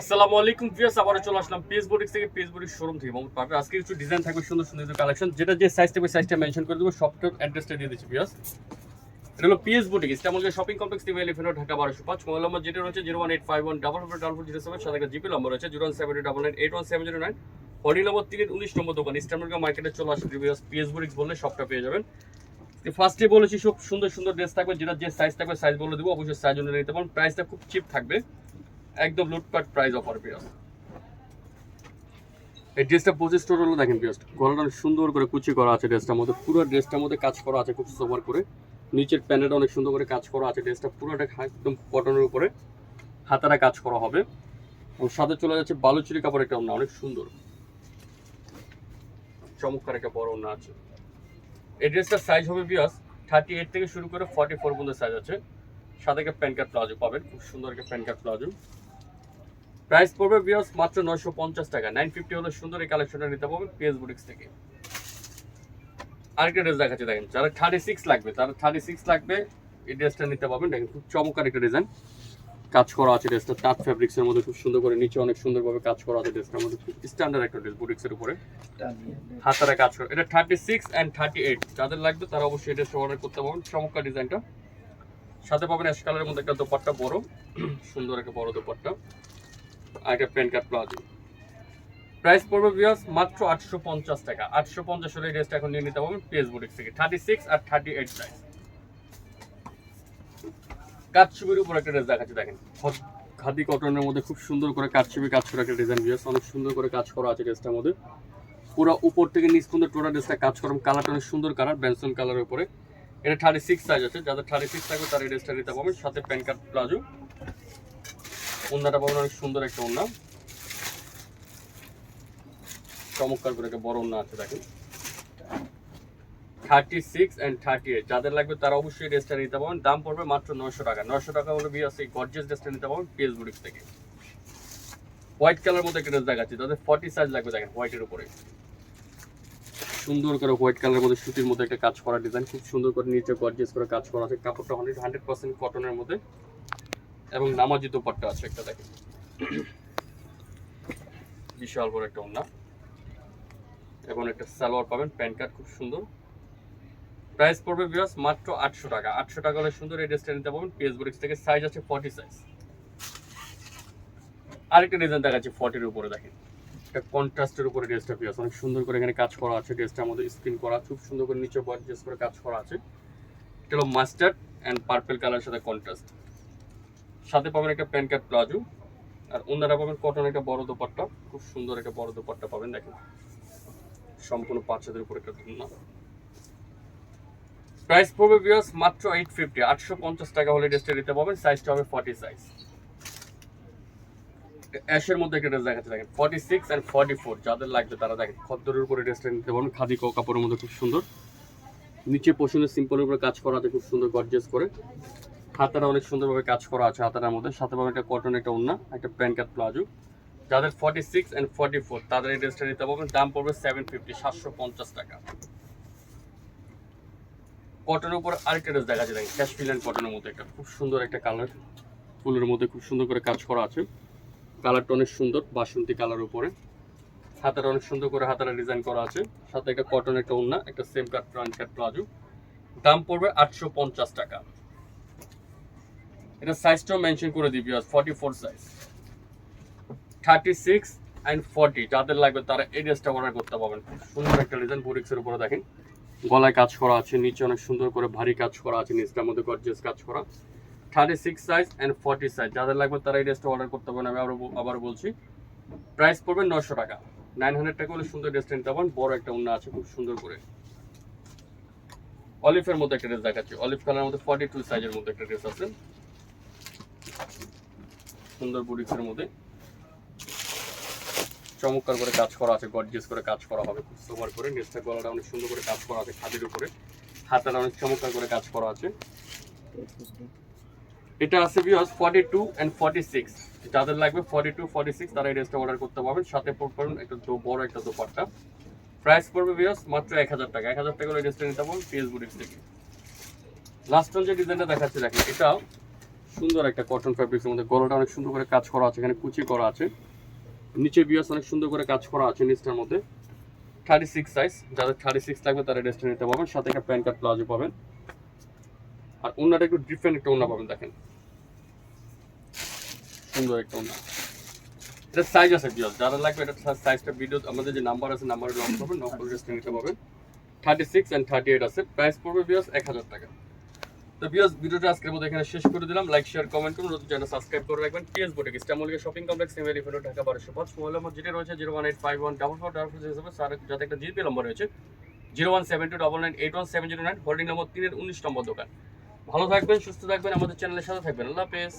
আসসালামু আলাইকুম চলে আসলাম বুটিক্স থেকে শোরুম থেকে। এবং পাবে আজকে কিছু ডিজাইন থাকবে, সুন্দর সুন্দর কালেকশন যেটা যে সাইজটা মেনশন করে দেবো। অ্যাড্রেসটা দিয়ে দিচ্ছি এটা হলো PS boutique shopping complex TV elephant Dhaka বারোশো পাঁচ। মোবাইল নম্বর যেটা রয়েছে zero one eight five one double four double four zero seven সাথে জিপি নম্বর রয়েছে zero one seven double nine eight one seven zero nine forty number তিনের উনিশ নম্বর দোকান। ইস্টামলকে মার্কেটে চলে আসে ভিউয়ার্স পিএস বুটিক্স বললে সবটা পেয়ে যাবেন। ফার্স্টে বলেছি, সব সুন্দর সুন্দর ড্রেস থাকবে। যেটা যে সাইজ থাকবে সাইজ বলে দেবো। অবশ্যই সাইজ অনুযায়ী নিতে পারেন প্রাইসটা খুব চিপ থাকবে। একদম লুটপাট প্রাইস অফার পেয়ে এই ড্রেসটা পঁচিশ টোটাল দেখেন পেস্ট গলাটা সুন্দর করে কুচি করা আছে ড্রেসটার মধ্যে। পুরো ড্রেসটার মধ্যে কাজ করা আছে খুব সোবার করে। নিচের প্যানেলটা অনেক সুন্দর করে কাজ করা আছে ড্রেসটা পুরোটা একদম কটনের উপরে হাতারা কাজ করা হবে। এবং সাথে চলে যাচ্ছে বালুচুরি কাপড় একটা ওড়না, অনেক সুন্দর। চমৎকার একটা বড় ওড়না আছে। এই ড্রেসটার সাইজ হবে বিয়াস থার্টি এইট থেকে শুরু করে ফর্টি ফোর পর্যন্ত সাইজ আছে। সাথে একটা প্যান কার্ড প্লাজো পাবেন, খুব সুন্দর একটা প্যান কার্ড প্লাজো প্রাইস পড়বে বিয়াস মাত্র নয়শো পঞ্চাশ টাকা। নাইন ফিফটি হলে সুন্দর এই কালেকশনটা নিতে পারবেন পিএস বুটিক্স থেকে। আরেকটা ড্রেস দেখাচ্ছি, দেখেন, যারা থার্টি সিক্স লাগবে, তারা থার্টি সিক্স লাগবে, এই ড্রেসটা নিতে পারবেন। দেখেন, খুব চমৎকার একটা ডিজাইন কাজ করা আছে ড্রেসটা তাঁত ফ্যাব্রিক্সের মধ্যে খুব সুন্দর করে, নিচে অনেক সুন্দরভাবে কাজ করা আছে ড্রেসটার মধ্যে। খুব স্ট্যান্ডার্ড একটা ড্রেস বুটিক্সের উপরে। হাতারা কাজ করে। এটা thirty six and thirty eight যাদের লাগবে তারা অবশ্যই এটা অর্ডার করতে পারবেন। চমৎকার ডিজাইনটা সাথে পাবেন অ্যাশ কালারের মধ্যে একটা দোপাট্টা বড়। সুন্দর একটা বড় দোপাট্টা। একটা কার্ড প্রাইস পড়বে মাত্র আটশো পঞ্চাশ টাকা। আটশো পঞ্চাশ হলে ড্রেসটা এখন নিয়ে নিতে পারবেন থেকে। থার্টি সিক্স আর থার্টি এইট কাঠছবির উপর একটা ড্রেস দেখেন। খাদি কটনের মধ্যে খুব সুন্দর করে কাঠছবি কাজ করা একটা ডিজাইন বিয়াস অনেক সুন্দর করে কাজ করা আছে ড্রেসটার মধ্যে। পুরো উপর থেকে নিচ পর্যন্ত টোটাল ড্রেসটা কাজ করা কালারটা অনেক সুন্দর কালার ব্যানসন কালারের উপরে। এটা থার্টি সিক্স সাইজ আছে। যাদের থার্টি সিক্স থাকবে তারা এই ড্রেসটা নিতে পারবেন। সাথে প্যান কার্ড প্লাজো। ওন্নাটা পাবেন অনেক সুন্দর একটা ওন্না চমৎকার করে একটা বড় ওন্না আছে, দেখেন। Thirty six and thirty eight যাদের লাগবে তারা অবশ্যই ড্রেসটা নিতে পারবেন। দাম পড়বে মাত্র নয়শো টাকা। নয়শো টাকা হলে বিয়াস এই গর্জেস ড্রেসটা নিতে পারবেন পিএস থেকে। হোয়াইট কালার মধ্যে একটা ড্রেস দেখাচ্ছি তাদের ফর্টি সাইজ লাগবে, দেখেন হোয়াইটের উপরে। সুন্দর করে হোয়াইট কালারের মধ্যে সুতির মধ্যে একটা কাজ করা ডিজাইন খুব সুন্দর করে নিচে গর্জেস করে কাজ করা আছে। কাপড়টা হান্ড্রেড হান্ড্রেড পার্সেন্ট কটনের মধ্যে। এবং নামাজি দোপাট্টা আছে একটা দেখেন। বিশাল বড় একটা ওন্না এবং একটা সালোয়ার পাবেন, প্যান্ট কার্ড খুব সুন্দর। প্রাইস পড়বে বিয়াস মাত্র আটশো টাকা। আটশো টাকা হলে সুন্দর এই ড্রেসটা নিতে পারবেন পিএস বুটিক্স থেকে সাইজ আছে ফর্টি সাইজ আরেকটা ডিজাইন দেখাচ্ছি ফর্টির উপরে, দেখেন। একটা কন্ট্রাস্টের উপরে ড্রেসটা পিয়াস অনেক সুন্দর করে এখানে কাজ করা আছে ড্রেসটার মধ্যে স্ক্রিন করা, খুব সুন্দর করে নিচে বয়েস করে কাজ করা আছে। এটা হলো মাস্টার্ড অ্যান্ড পার্পেল কালার সাথে কন্ট্রাস্ট সাথে পাবেন একটা প্যান কার্ড প্লাজো, আর অন্যরা পাবেন কটন একটা বড় দোপাট্টা। খুব সুন্দর একটা বড় দোপাট্টা পাবেন, দেখেন। সম্পূর্ণ পাঁচ হাজার উপর একটা ধুনা। প্রাইস পড়বে বিয়াস মাত্র এইট ফিফটি আটশো পঞ্চাশ টাকা হলে ড্রেসটা নিতে পাবেন সাইজটা হবে ফর্টি সাইজ অ্যাশের মধ্যে একটা ড্রেস দেখাচ্ছে দেখেন forty six and forty four যাদের লাগবে তারা দেখেন, খদ্দরের উপরে ড্রেসটা নিতে পারবেন, খাদি কাপড়ের মধ্যে খুব সুন্দর। নিচে পশনের সিম্পলের উপরে কাজ করা আছে, খুব সুন্দর গর্জেস করে। হাতাটা অনেক সুন্দরভাবে কাজ করা আছে হাতাটার মধ্যে। সাথে পাবেন একটা কটন একটা ওন্না একটা প্যান কার্ড প্লাজো। যাদের forty six and forty four তাদের এই ড্রেসটা নিতে পারবেন। দাম পড়বে সেভেন ফিফটি সাতশো পঞ্চাশ টাকা। কটনের উপর আরেকটা ড্রেস দেখা যায় ক্যাশমিল কটনের মধ্যে একটা খুব সুন্দর একটা কালার ফুলের মধ্যে খুব সুন্দর করে কাজ করা আছে। কালারটা অনেক সুন্দর, বাসন্তী কালার উপরে। হাতাটা অনেক সুন্দর করে হাতাটা ডিজাইন করা আছে। সাথে একটা কটন একটা ওন্না একটা same cut front cut palazzo. দাম পড়বে আটশো পঞ্চাশ টাকা। এটা সাইজটাও মেনশন করে দিবি আজ forty four size thirty six and forty যাদের লাগবে তারা এই ড্রেসটা অর্ডার করতে পারবেন। সুন্দর একটা ডিজাইন বুরিক্সের উপরে দেখেন। গলায় কাজ করা আছে, নিচে অনেক সুন্দর করে ভারী কাজ করা আছে, নিচটার মধ্যে গর্জিয়াস কাজ করা। Thirty six size and forty size যাদের লাগবে তারা এই ড্রেসটা অর্ডার করতে পারেন আমি আবার আবার বলছি প্রাইস পড়বে নশো টাকা। নাইন হান্ড্রেড টাকা হলে সুন্দর ড্রেসটা নিতে পারেন বড় একটা উন্না আছে, খুব সুন্দর করে। অলিভের মধ্যে একটা ড্রেস দেখাচ্ছি। অলিভ কালারের মধ্যে ফর্টি টু সাইজের মধ্যে একটা ড্রেস আছে। সুন্দর বুটিক্সের মধ্যে। চমৎকার করে কাজ করা আছে গর্জিয়াস করে কাজ করা হবে। খুব সোবার করে নেস্টার গলাটা অনেক সুন্দর করে কাজ করা আছে খাদির উপরে। হাতাটা অনেক চমৎকার করে কাজ করা আছে। এটা আছে বিয়স forty two and forty six যাদের লাগবে ফর্টি টু ফর্টি সিক্স তারা এই ড্রেসটা অর্ডার করতে পারবেন। সাথে পড়বেন একটা দো- বড় একটা দোপাট্টা। প্রাইস পড়বে বিয়স মাত্র এক হাজার টাকা। এক হাজার টাকা করে ড্রেসটা নিতে পারবেন বুটিক্স থেকে। লাস্ট যে ডিজাইনটা দেখাচ্ছি, দেখেন, এটাও সুন্দর একটা কটন ফ্যাব্রিক্সের মধ্যে গলাটা অনেক সুন্দর করে কাজ করা আছে, এখানে কুচি করা আছে। নিচে বিয়াস অনেক সুন্দর করে কাজ করা আছে নিচটার মধ্যে। থার্টি সিক্স সাইজ যাদের থার্টি সিক্স লাগবে তারা ড্রেসটা নিতে পারবেন, সাথে একটা প্যান্ট কার্ড প্লাজো পাবেন। আর ওনাটা একটু ডিফারেন্ট একটা ওনা পাবেন, দেখেন। সুন্দর একটা ওনা এটা সাইজ আছে বিয়াস যারা লাগবে এটা সাইজটা ভিডিও আমাদের যে নাম্বার আছে নাম্বারে লক করবেন নক করে ড্রেসটা নিতে পারবেন। Thirty six and thirty eight আছে প্রাইস পড়বে বিয়াস এক হাজার টাকা। তো বিয়াস ভিডিওটা আজকের মতো এখানে শেষ করে দিলাম। লাইক শেয়ার কমেন্ট করুন। নতুন চ্যানেল সাবস্ক্রাইব করে রাখবেন। পিএস বুটিক ইস্টামলিকে শপিং কমপ্লেক্স এমএলি ফেরো ঢাকা বারোশো পাঁচ মোবাইল নম্বর যেটা রয়েছে zero one eight five one double four double four হিসেবে সার যাতে একটা জিপি নম্বর রয়েছে zero one seven two double nine eight one seven zero nine holding number তিনের উনিশ নম্বর দোকান। ভালো থাকবেন, সুস্থ থাকবেন, আমাদের চ্যানেলের সাথে থাকবেন। আল্লাহ হাফেজ।